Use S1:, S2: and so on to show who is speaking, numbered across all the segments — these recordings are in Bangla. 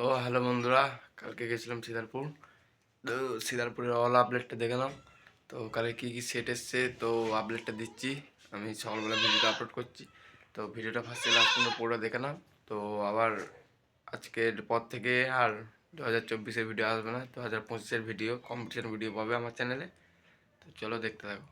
S1: তো হ্যালো বন্ধুরা, কালকে গেছিলাম সিদারপুর তো সিদারপুরের অল আপডেটটা দেখলাম তো কালকে কী কী সেট এসছে, তো আপডেটটা দিচ্ছি। আমি সকালবেলা ভিডিওটা আপলোড করছি। তো ভিডিওটা ফার্স্টে লাস্ট পর্যন্ত পুরোটা দেখে তো আবার আজকের পর থেকে আর দু হাজার চব্বিশের ভিডিও আসবে না, দু হাজার পঁচিশের ভিডিও কম্পিটিশন ভিডিও পাবে আমার চ্যানেলে তো চলো দেখতে থাকো।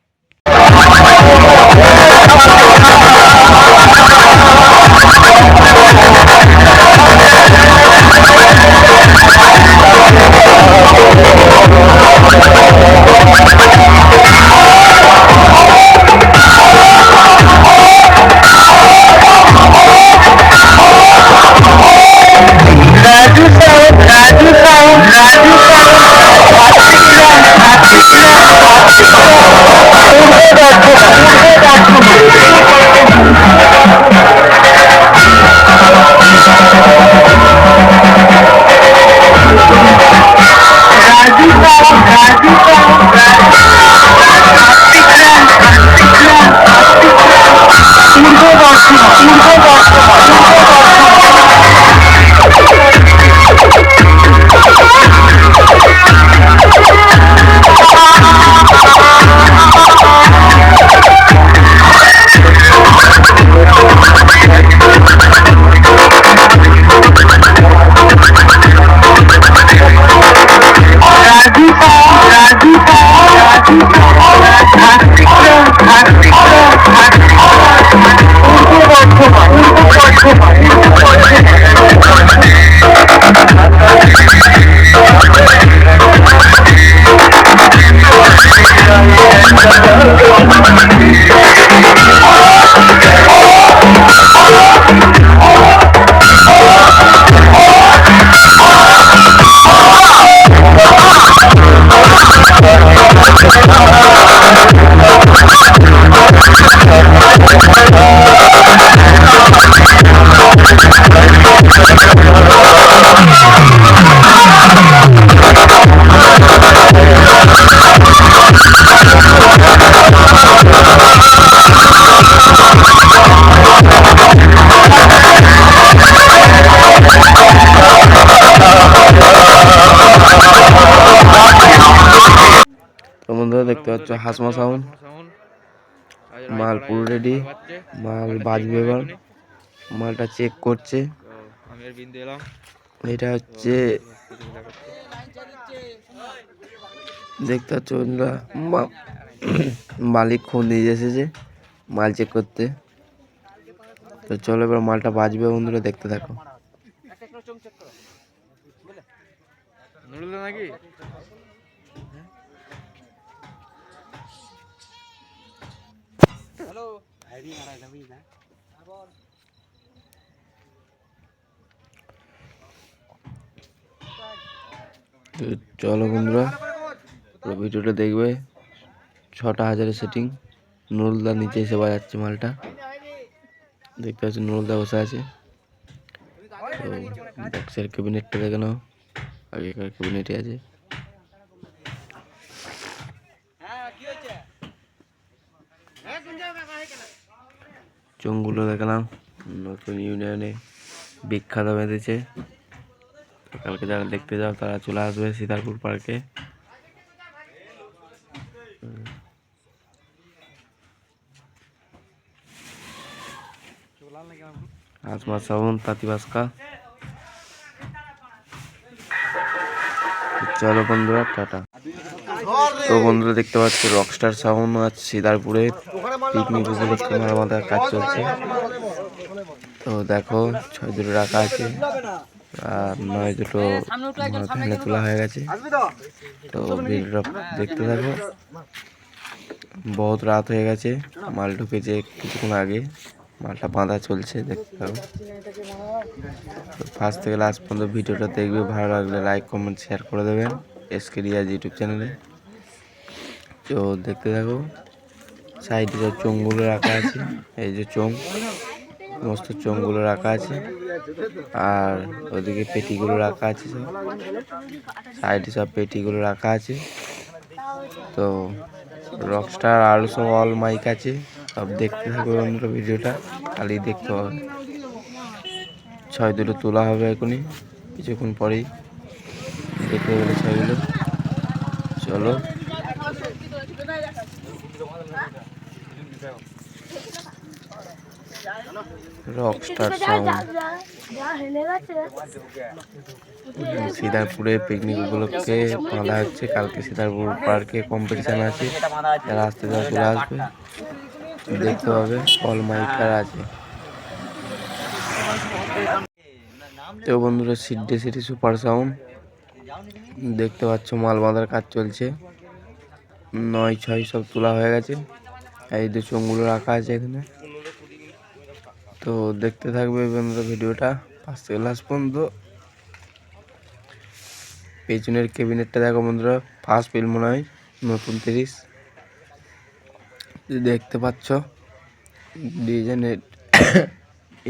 S1: দেখতে পাচ্ছ হাসমা সাউন্ড মাল পুরো রেডি মাল বাজবে এবার। মালটা চেক করছে। এটা হচ্ছে দেখতে পাচ্ছ মালিক ফোন দিয়ে এসেছে মাল চেক করতে। তো চলো এবার মালটা বাজবে বন্ধুরা, দেখতে থাকো।
S2: নুডল নাকি
S1: তো চলো বন্ধুরা পুরো ভিডিওটা দেখবে। ছটা হাজারের সেটিং নুরুলদা নিচে এসে বাজাচ্ছে মালটা। দেখতে পাচ্ছি নুরুলদা বসে আছে। তো বক্সের ক্যাবিনেটটা দেখে নাও আগেকার ক্যাবিনেটে আছে। চোঙগুলো দেখলাম। নতুন ইউনিয়নে বিখ্যাত বেঁধেছে। কালকে যারা দেখতে যাও, তারা চলে আসবে সীতারপুর পার্কে। আসমা সাবুন, তাঁতি বাসকা। চলো বন্ধুরা, টাটা। তো বন্ধুরা দেখতে পাচ্ছ রকস্টার সাউন্ড আছে সিদারপুরে পিকনিক উপলক্ষে মেরামতের কাজ চলছে। তো দেখো, ছয় দুটো রাখা আছে। আর নয় দুটো ফ্যানে তোলা হয়ে গেছে। তো ভিডিওটা দেখতে থাকো। বহুত রাত হয়ে গেছে, মাল ঢুকেছে কিছুক্ষণ আগে। মালটা বাঁধা চলছে, দেখতে থাকো। ফার্স্ট থেকে লাস্ট পর্যন্ত ভিডিওটা দেখবে। ভালো লাগলে লাইক কমেন্ট শেয়ার করে দেবেন। এসকে রিয়াজ ইউটিউব চ্যানেলে। তো দেখতে থাকো। সাইডে সব চোঙগুলো রাখা আছে। এই যে চোঙ, সমস্ত চোঙগুলো রাখা আছে। আর ওদিকে পেটিগুলো রাখা আছে সব। সাইডে সব পেটিগুলো রাখা আছে। তো রকস্টার আরও সব অল মাইক আছে। সব দেখতে থাকবে বন্ধুরা ভিডিওটা, খালি দেখতে হবে। ছয় দুটো তোলা হবে এখনই, কিছুক্ষণ পরেই। দেখতে পেলে ছবিগুলো চলো। রকস্টার সাউন্ড সিদারপুরে পিকনিক উপলক্ষে বাঁধা হচ্ছে। কালকে সিদারপুর পার্কে কম্পিটিশন আছে। যারা আসতে চাও চলে আসবে। দেখতে পাবে কল মাইকার আছে। তো বন্ধুরা সিডে সিটি সুপার সাউন্ড দেখতে পাচ্ছ মাল বাঁধার কাজ চলছে। নয় ছয় সব তোলা হয়ে গেছে। এই যে চোঙগুলো রাখা আছে এখানে। তো দেখতে থাকবে ভিডিওটা। পাঁচ থেকে লাস্ট পর্যন্ত। পেছনের কেবিনেটটা দেখো বন্ধুরা ফার্স্ট ফিল্ম মনে হয়, নতুন তিরিশ। দেখতে পাচ্ছ, ডিজাইনের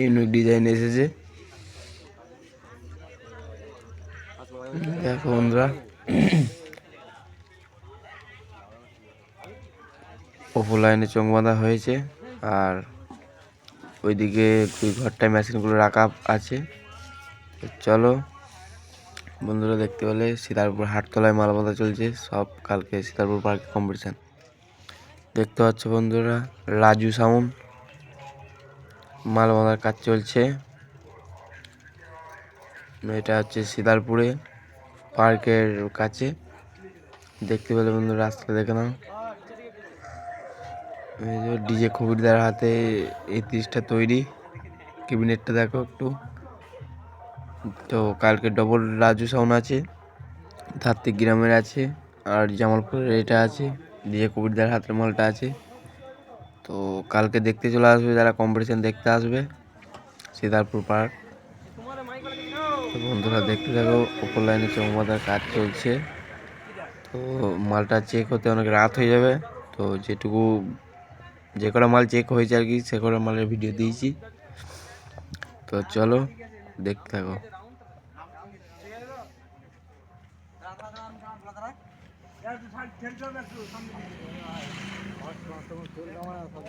S1: ইউনিক ডিজাইন এসেছে। দেখো বন্ধুরা ওপর লাইনে চোখ বাঁধা হয়েছে। আর ওইদিকে দুই ঘরটায় মেশিনগুলো রাখা আছে। চলো, বন্ধুরা দেখতে পেলে, সীতারপুর হাটতলায় মাল বাঁধা চলছে। সব কালকে সীতারপুর পার্কে কম্পিটিশান দেখতে পাচ্ছ বন্ধুরা, রাজু সাউন্ড মাল বাঁধার কাজ চলছে। এটা হচ্ছে সীতারপুরে পার্কের কাছে। দেখতে পেলে বন্ধুরা রাস্তা দেখে নাও। ডিজে খবিরদার হাতে এই তিরিশটা তৈরি। ক্যাবিনেটটা দেখো একটু। তো কালকে ডবল রাজু সাউন্ড আছে ধাত্রিক গ্রামের আছে, আর জামালপুরের এটা আছে, ডিজে কবিরদার হাতের মালটা আছে। তো কালকে দেখতে চলে আসবে, যারা কম্পিটিশান দেখতে আসবে সীতারপুর পার্ক বন্ধুরা দেখতে থাকো ওপর লাইনে চৌমাদার কাজ চলছে। তো মালটা চেক হতে অনেক রাত হয়ে যাবে। তো যেটুকু যে কটা মাল চেক হয়েছে আর কি সে কটা মালের ভিডিও দিয়েছি। তো চলো, দেখতে থাকো।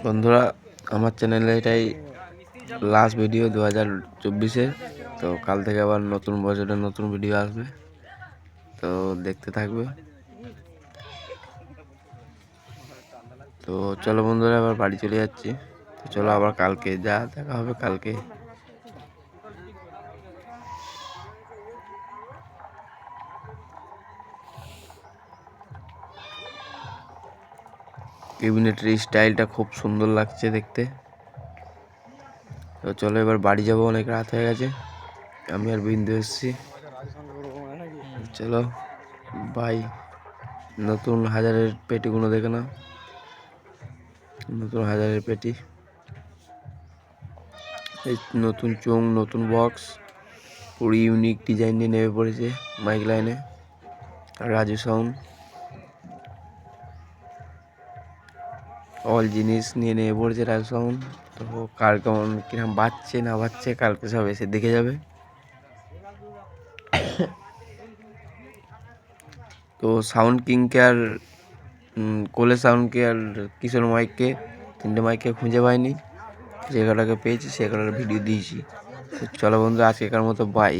S1: বন্ধুরা, আমার চ্যানেলে এটাই লাস্ট ভিডিও দু হাজার চব্বিশে। তো কাল থেকে আবার নতুন বছরের নতুন ভিডিও আসবে। তো দেখতে থাকবে। তো চলো বন্ধুরা আবার বাড়ি চলে যাচ্ছি। তো চলো আবার কালকে, যা দেখা হবে কালকে। ক্যাবিনেটের স্টাইলটা খুব সুন্দর লাগছে দেখতে। তো চলো এবার বাড়ি যাব, অনেক রাত হয়ে গেছে। আমি আর বিন্দু এসেছি। চলো বাই নতুন হাজারের পেটিগুলো দেখে নাও। নতুন হাজারের পেটি। এই নতুন চোং, নতুন বক্স, পুরো ইউনিক ডিজাইন নিয়ে নেমে পড়েছে মাইক লাইনে রাজু সাউন্ড অল জিনিস নিয়ে নেমে পড়েছে রাজু সাউন্ড তো কার কেমন, কিরম বাজছে, না বাজছে, কালকে সব এসে দেখে যাবে। তো সাউন্ড কিংকে আর কোলে সাউন্ডকে আর কিশোর মাইককে তিনটে মাইককে খুঁজে পাইনি। যে কটাকে পেয়েছি, সে কটার ভিডিও দিয়েছি। তো চলো বন্ধু, আজকেকার মতো বাই